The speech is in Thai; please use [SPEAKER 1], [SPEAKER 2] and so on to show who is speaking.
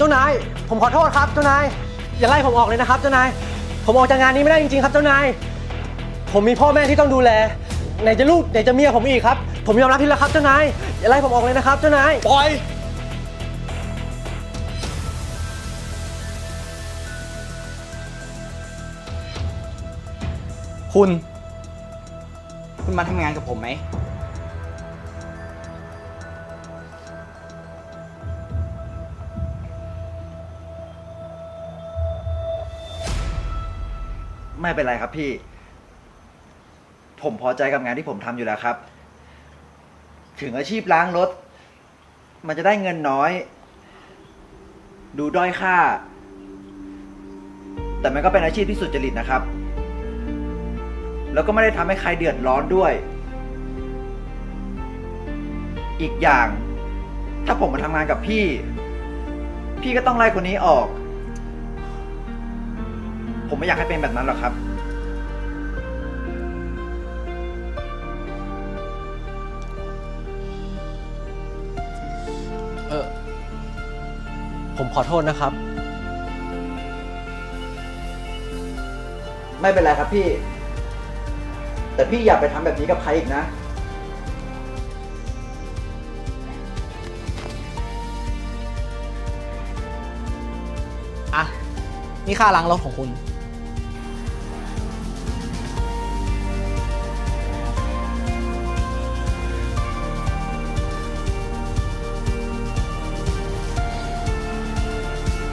[SPEAKER 1] เจ้านาย ผมขอโทษครับเจ้านาย อย่าไล่ผมออกเลยนะครับ เจ้านาย ผมออกจากงานนี้ไม่ได้จริงๆครับ เจ้านาย ผมมีพ่อแม่ที่ต้องดูแล ไหนจะลูกไหนจะเมียผมอีกครับ ผมยอมรับผิดแล้วครับเจ้านาย อย่าไล่ผมออกเลยนะครับ เจ้านาย
[SPEAKER 2] ปล่อย คุณ คุณมาทำงานกับผมไหม
[SPEAKER 3] ไม่เป็นไรครับพี่ ผมพอใจกับงานที่ผมทำอยู่แล้วครับ ถึงอาชีพล้างรถ มันจะได้เงินน้อย ดูด้อยค่า แต่มันก็เป็นอาชีพที่สุจริตนะครับ แล้วก็ไม่ได้ทำให้ใครเดือดร้อนด้วย อีกอย่าง ถ้าผมมาทำงานกับพี่ พี่ก็ต้องไล่คนนี้ออก ผมไม่อยากให้เป็นแบบนั้นหรอกครับ
[SPEAKER 1] เออ ผมขอโทษนะครับ
[SPEAKER 3] ไม่เป็นไรครับพี่ แต่พี่อย่าไปทำแบบนี้กับใครอีกนะ
[SPEAKER 2] อะ นี่ค่าล้างรถของคุณ